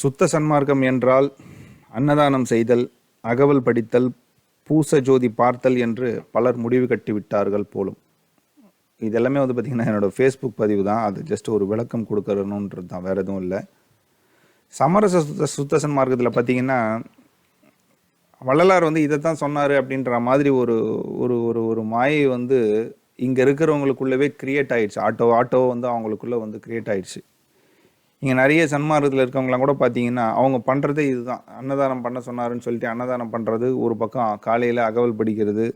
சுத்த சன்மார்க்கம் என்றால் அன்னதானம் செய்தல் அகவல் படித்தல் பூச ஜோதி பார்த்தல் என்று பலர் முடிவு கட்டி விட்டார்கள் போலும். இதெல்லாமே வந்து பார்த்திங்கன்னா என்னோடய ஃபேஸ்புக் பதிவு தான். அது ஜஸ்ட் ஒரு விளக்கம் கொடுக்கறணுன்றது தான். வேறு எதுவும் இல்லை. சமரச சுத்த சுத்த சன்மார்க்கத்தில் பார்த்தீங்கன்னா வள்ளலார் வந்து இதை தான் சொன்னார் அப்படின்ற மாதிரி ஒரு ஒரு ஒரு ஒரு மாயை வந்து இங்கே இருக்கிறவங்களுக்குள்ளவே கிரியேட் ஆயிடுச்சு. ஆட்டோ ஆட்டோ வந்து அவங்களுக்குள்ளே வந்து கிரியேட் ஆயிடுச்சு. இங்கே நிறைய சன்மார்க்கத்தில் இருக்கவங்களாம் கூட பார்த்தீங்கன்னா அவங்க பண்ணுறதே இதுதான். அன்னதானம் பண்ண சொன்னாருன்னு சொல்லிட்டு அன்னதானம் பண்ணுறது ஒரு பக்கம் காலையில் அகவல் படிக்கிறது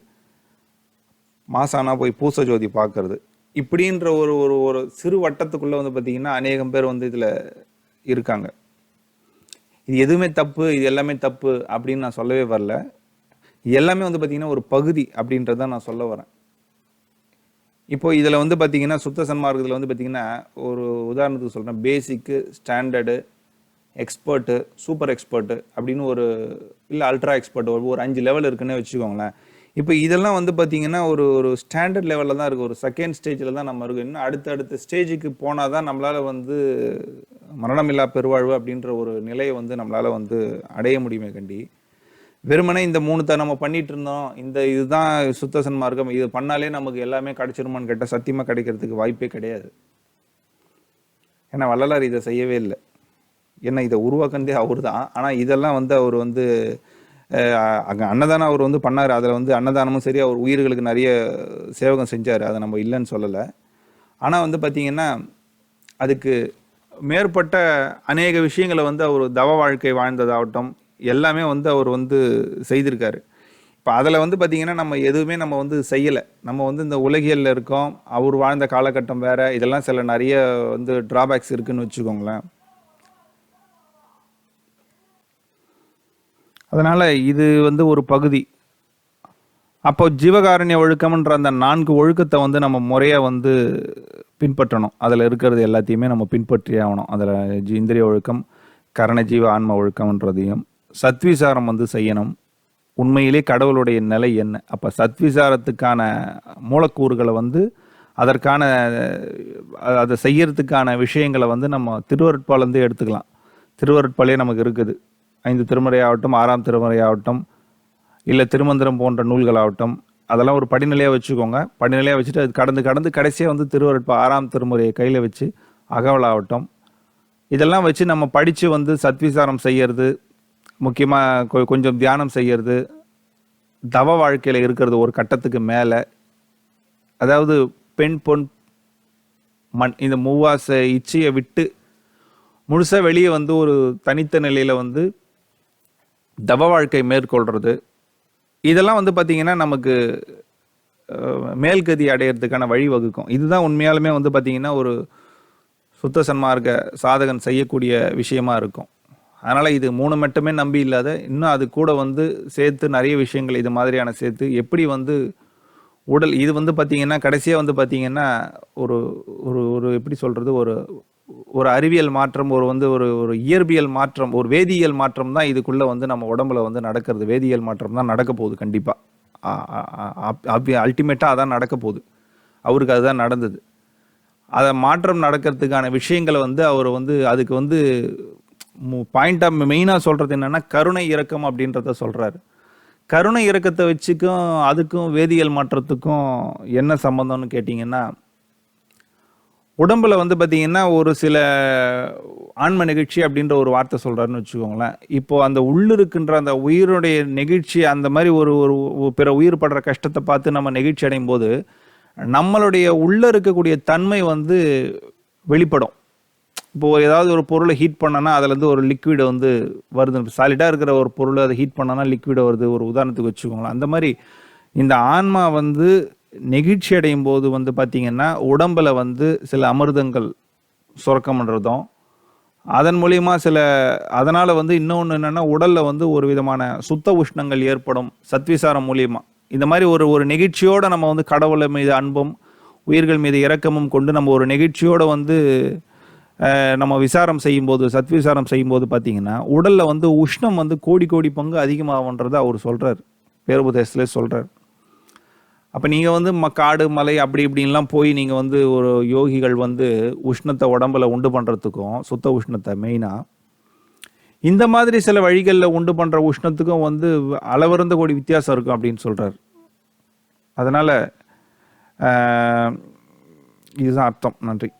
மாசானா போய் பூச ஜோதி பார்க்கறது இப்படின்ற ஒரு ஒரு ஒரு சிறு வட்டத்துக்குள்ளே வந்து பார்த்தீங்கன்னா அநேகம் பேர் வந்து இதில் இருக்காங்க. இது எதுவுமே தப்பு இது எல்லாமே தப்பு அப்படின்னு நான் சொல்லவே வரல. எல்லாமே வந்து பார்த்திங்கன்னா ஒரு பகுதி அப்படின்றத நான் சொல்ல வரேன். இப்போ இதில் வந்து பார்த்தீங்கன்னா சுத்த சன்மார்க்கத்தில் வந்து பார்த்தீங்கன்னா ஒரு உதாரணத்துக்கு சொல்கிறேன் basic standard expert super expert அப்படின்னு ஒரு இல்லை அல்ட்ரா எக்ஸ்பர்ட் ஒரு ஒரு அஞ்சு லெவல் இருக்குன்னே வச்சுக்கோங்களேன். இப்போ இதெல்லாம் வந்து பார்த்தீங்கன்னா ஒரு ஒரு ஸ்டாண்டர்ட் லெவலில் தான் இருக்குது ஒரு செகண்ட் ஸ்டேஜில் தான் நம்ம இருக்கோம் இன்னும் அடுத்த அடுத்த ஸ்டேஜுக்கு போனால் தான் நம்மளால் வந்து மரணமில்லா பெருவாழ்வு அப்படின்ற ஒரு நிலையை வந்து நம்மளால் வந்து அடைய முடியுமே கண்டி. வெறுமனே இந்த மூணு தான் நம்ம பண்ணிட்டு இருந்தோம் இந்த இதுதான் சுத்த சன்மார்க்கம் இது பண்ணாலே நமக்கு எல்லாமே கிடைச்சிருமான்னு கேட்டால் சத்தியமாக கிடைக்கிறதுக்கு வாய்ப்பே கிடையாது. ஏன்னா வள்ளலார் இதை செய்யவே இல்லை. ஏன்னா இதை உருவாக்குனதே அவர் தான் ஆனால் இதெல்லாம் வந்து அவர் வந்து அங்கே அன்னதானம் அவர் வந்து பண்ணார். அதில் வந்து அன்னதானமும் சரி அவர் உயிர்களுக்கு நிறைய சேவகம் செஞ்சார். அதை நம்ம இல்லைன்னு சொல்லலை. ஆனால் வந்து பார்த்திங்கன்னா அதுக்கு மேற்பட்ட அநேக விஷயங்களை வந்து அவர் தவ வாழ்க்கை வாழ்ந்ததாகட்டும் எல்லாமே வந்து அவர் வந்து செய்திருக்காரு. இப்போ அதில் வந்து பார்த்திங்கன்னா நம்ம எதுவுமே நம்ம வந்து செய்யலை. நம்ம வந்து இந்த உலகியலில் இருக்கோம். அவர் வாழ்ந்த காலகட்டம் வேறு. இதெல்லாம் சில நிறைய வந்து ட்ராபேக்ஸ் இருக்குதுன்னு வச்சுக்கோங்களேன். அதனால் இது வந்து ஒரு பகுதி. அப்போ ஜீவகாரண்ய ஒழுக்கம்ன்ற அந்த நான்கு ஒழுக்கத்தை வந்து நம்ம முறையாக வந்து பின்பற்றணும். அதில் இருக்கிறது எல்லாத்தையுமே நம்ம பின்பற்றி ஆகணும். அதில் இந்திரிய ஒழுக்கம் கரணஜீவ ஆன்ம ஒழுக்கம்ன்றதையும். சத்விசாரம் வந்து செய்யணும். உண்மையிலே கடவுளுடைய நிலை என்ன? அப்போ சத்விசாரத்துக்கான மூலக்கூறுகளை வந்து அதற்கான அதை செய்யறதுக்கான விஷயங்களை வந்து நம்ம திருவருட்பாலேருந்து எடுத்துக்கலாம். திருவருட்பாலே நமக்கு இருக்குது. ஐந்து திருமுறையாகட்டும் ஆறாம் திருமுறை ஆகட்டும் இல்லை திருமந்திரம் போன்ற நூல்களாகட்டும் அதெல்லாம் ஒரு படிநிலையாக வச்சுக்கோங்க. படிநிலையாக வச்சுட்டு அது கடந்து கடந்து கடைசியாக வந்து திருவருட்பா ஆறாம் திருமுறையை கையில் வச்சு அகவலாகட்டும். இதெல்லாம் வச்சு நம்ம படித்து வந்து சத்விசாரம் செய்யறது முக்கியமாக கொஞ்சம் தியானம் செய்கிறது தவ வாழ்க்கையில் இருக்கிறது ஒரு கட்டத்துக்கு மேலே. அதாவது பெண் பொன் மண் இந்த மூவாச இச்சையை விட்டு முழுசாக வெளியே வந்து ஒரு தனித்த நிலையில் வந்து தவ வாழ்க்கை மேற்கொள்கிறது இதெல்லாம் வந்து பார்த்திங்கன்னா நமக்கு மேல்கதி அடையிறதுக்கான வழி வகுக்கும் இதுதான் உண்மையாலுமே வந்து பார்த்திங்கன்னா ஒரு சுத்த சன்மார்க்க சாதகன் செய்யக்கூடிய விஷயமா இருக்கும். அதனால் இது மூணு மட்டுமே நம்பி இல்லாத இன்னும் அது கூட வந்து சேர்த்து நிறைய விஷயங்கள் இது மாதிரியான சேர்த்து எப்படி வந்து உடல் இது வந்து பார்த்தீங்கன்னா கடைசியாக வந்து பார்த்தீங்கன்னா ஒரு ஒரு ஒரு எப்படி சொல்கிறது ஒரு ஒரு அறிவியல் மாற்றம் ஒரு வந்து ஒரு ஒரு இயற்பியல் மாற்றம் ஒரு வேதியியல் மாற்றம் தான் இதுக்குள்ளே வந்து நம்ம உடம்புல வந்து நடக்கிறது. வேதியியல் மாற்றம் தான் நடக்க போகுது கண்டிப்பாக அல்டிமேட்டாக அதான் நடக்க போகுது. அவருக்கு அதுதான் நடந்தது. அதை மாற்றம் நடக்கிறதுக்கான விஷயங்களை வந்து அவர் வந்து அதுக்கு வந்து பாயிண்டாக மெயினாக சொல்கிறது என்னென்னா கருணை இறக்கம் அப்படின்றத சொல்கிறாரு கருணை இறக்கத்தை வச்சுக்கும் அதுக்கும் வேதியியல் மாற்றத்துக்கும் என்ன சம்மந்தம்னு கேட்டிங்கன்னா உடம்புல வந்து பார்த்தீங்கன்னா ஒரு சில ஆன்ம நெகிழ்ச்சி அப்படின்ற ஒரு வார்த்தை சொல்கிறாருன்னு வச்சுக்கோங்களேன். இப்போது அந்த உள்ளிருக்கின்ற அந்த உயிருடைய நெகிழ்ச்சி அந்த மாதிரி ஒரு ஒரு பிற உயிர் படுற கஷ்டத்தை பார்த்து நம்ம நெகிழ்ச்சி அடையும் போது நம்மளுடைய உள்ளே இருக்கக்கூடிய தன்மை வந்து வெளிப்படும். இப்போ ஒரு ஏதாவது ஒரு பொருளை ஹீட் பண்ணனா அதுலேருந்து ஒரு லிக்விடை வந்து வருது. சாலிடாக இருக்கிற ஒரு பொருளை அதை ஹீட் பண்ணனா லிக்விடை வருது. ஒரு உதாரணத்துக்கு வச்சுக்கோங்களேன். அந்த மாதிரி இந்த ஆன்மா வந்து நெகிழ்ச்சி அடையும் போது வந்து பார்த்திங்கன்னா உடம்பில் வந்து சில அமிர்தங்கள் சுரக்கம் பண்ணுறதும் அதன் மூலியமாக சில அதனால் வந்து இன்னொன்று என்னென்னா உடலில் வந்து ஒரு விதமான சுத்த உஷ்ணங்கள் ஏற்படும் சத்விசாரம் மூலியமாக இந்த மாதிரி ஒரு ஒரு நெகிழ்ச்சியோடு நம்ம வந்து கடவுளை மீது அன்பும் உயிர்கள் மீது இரக்கமும் கொண்டு நம்ம ஒரு நெகிழ்ச்சியோடு வந்து நம்ம விசாரம் செய்யும்போது சத்விசாரம் செய்யும்போது பார்த்தீங்கன்னா உடலில் வந்து உஷ்ணம் வந்து கோடி கோடி பங்கு அதிகமாகுன்றதை அவர் சொல்கிறார் பேருபதேசத்துல சொல்கிறார் அப்போ நீங்கள் வந்து ம காடு மலை அப்படி இப்படின்லாம் போய் நீங்கள் வந்து ஒரு யோகிகள் வந்து உஷ்ணத்தை உடம்புல உண்டு பண்ணுறதுக்கும் சுத்த உஷ்ணத்தை மெயினாக இந்த மாதிரி சில வழிகளில் உண்டு பண்ணுற உஷ்ணத்துக்கும் வந்து அளவிருந்த கோடி வித்தியாசம் இருக்கும் அப்படின்னு சொல்கிறார் அதனால் இதுதான் அர்த்தம். நன்றி.